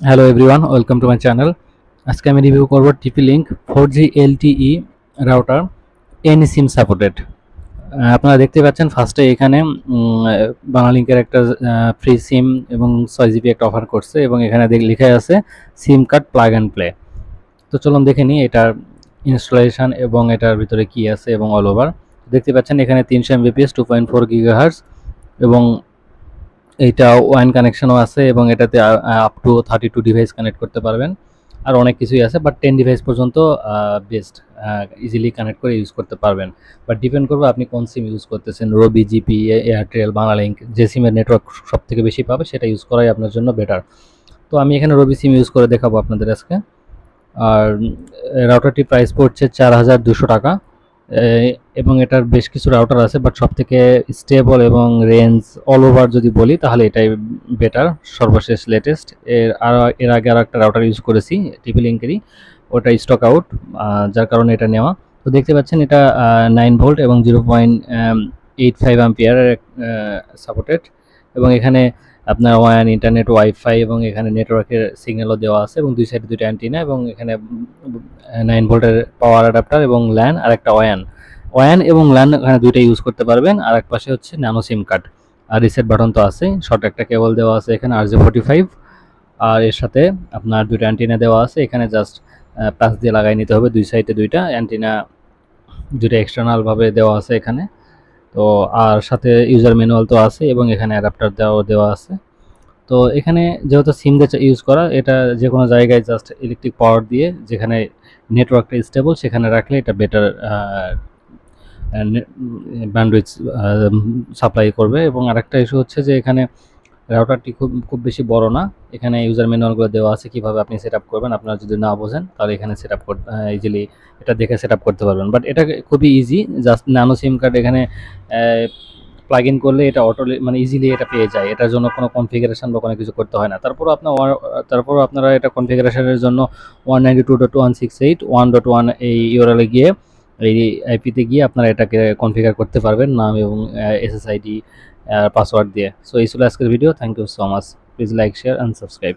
Hello everyone welcome to my channel আজকে আমি review করব TP link four G LTE router any SIM supported আপনারা দেখতে পাচ্ছেন ফার্স্টে এখানে বাংলালিঙ্কের একটা ফ্রি সিম এবং ছয় জিবি একটা অফার করছে এবং এখানে লেখা আছে SIM card plug and play তো চলুন দেখে নিই এটার ইনস্টলেশন এবং এটার ভিতরে কি আছে এবং অল ওভার দেখতে পাচ্ছেন এখানে তিনশো Mbps two point four gigahertz এবং এইটা ওয়ান কানেকশনও আছে এবং এটাতে up to thirty two device connect করতে পারবেন। আর অনেক কিছুই আছে বাট টেন ডিভাইস পর্যন্ত বেস্ট ইজিলি কানেক্ট করে ইউজ করতে পারবেন। বাট ডিপেন্ড করবে আপনি কোন সিম ইউজ করতেছেন। রবি জিপি এয়ারটেল বাংলালিঙ্ক যে সিমের নেটওয়ার্ক সব থেকে বেশি পাবে, সেটা ইউজ করাই আপনার জন্য বেটার তো আমি এখানে রবি সিম ইউজ করে দেখাবো আপনাদের আজকে। আর রাউটারটি প্রাইস পড়ছে চার হাজার দুশো টাকা। এবং এটার বেশ কিছু রাউটার আছে বাট সব থেকে স্টেবল এবং রেঞ্জ অল ওভার যদি বলি, তাহলে এটাই বেটার সর্বশেষ লেটেস্ট এর আর এর আগে আর একটা রাউটার ইউজ করেছি টিপি লিঙ্কেরই ওটা স্টক আউট যার কারণে এটা নেওয়া। তো দেখতে পাচ্ছেন এটা নাইন ভোল্ট এবং জিরো পয়েন্ট এইট ফাইভ অ্যাম্পিয়ারের সাপোর্টেড এবং এখানে আপনার ওয়ান ইন্টারনেট, ওয়াইফাই এবং এখানে নেটওয়ার্কের সিগন্যালও দেওয়া আছে এবং দুই সাইডে দুইটা অ্যান্টিনা এবং এখানে নাইন ভোল্টের পাওয়ার অ্যাডাপ্টার এবং ল্যান আর একটা ওয়ান। ওয়ান এবং ল্যান এখানে দুইটা ইউজ করতে পারবেন। আর এক পাশে হচ্ছে ন্যানো সিম কার্ড আর রিসেট বাটন তো আছে শর্ট একটা কেবল দেওয়া আছে এখানে আর জে ফোর্টি ফাইভ আর এর সাথে আপনার দুইটা অ্যান্টিনা দেওয়া আছে। এখানে জাস্ট প্যাচ দিয়ে লাগাই নিতে হবে। দুই সাইডে দুইটা অ্যান্টিনা, দুইটা এক্সটার্নালভাবে দেওয়া আছে এখানে। তো আর সাথে ইউজার ম্যানুয়াল তো আছে এবং এখানে অ্যাডাপ্টার দেওয়া দেওয়া আছে। তো এখানে যেহেতু সিম দিয়ে ইউজ করা, এটা যে কোনো জায়গায় জাস্ট ইলেকট্রিক পাওয়ার দিয়ে যেখানে নেটওয়ার্কটা স্টেবল সেখানে রাখলে এটা বেটার ব্যান্ডউইচ সাপ্লাই করবে। এবং আরেকটা ইস্যু হচ্ছে যে এখানে রাউটারটি খুব খুব বেশি বড় না। এখানে ইউজার ম্যানুয়ালগুলো দেওয়া আছে কীভাবে আপনি সেট করবেন। আপনারা যদি না বোঝেন, তাহলে এখানে সেট আপ ইজিলি এটা দেখে সেট করতে পারবেন। বাট এটা খুবই easy just nano SIM card এখানে প্লাগ ইন করলে এটা অটো মানে ইজিলি এটা পেয়ে যায়। এটার জন্য কোনো কনফিগারেশন বা কোনো কিছু করতে হয় না। তারপরও আপনার তারপরও আপনারা এটা কনফিগারেশনের জন্য one ninety two dot one six eight one dot one এই ইউরালে গিয়ে, এই আইপিতে গিয়ে আপনারা এটাকে কনফিগার করতে পারবেন। নাম এবং এসএসআইডি পাসওয়ার্ড দিয়ে। সো এই ছিল আজকের video thank you so much please like share and subscribe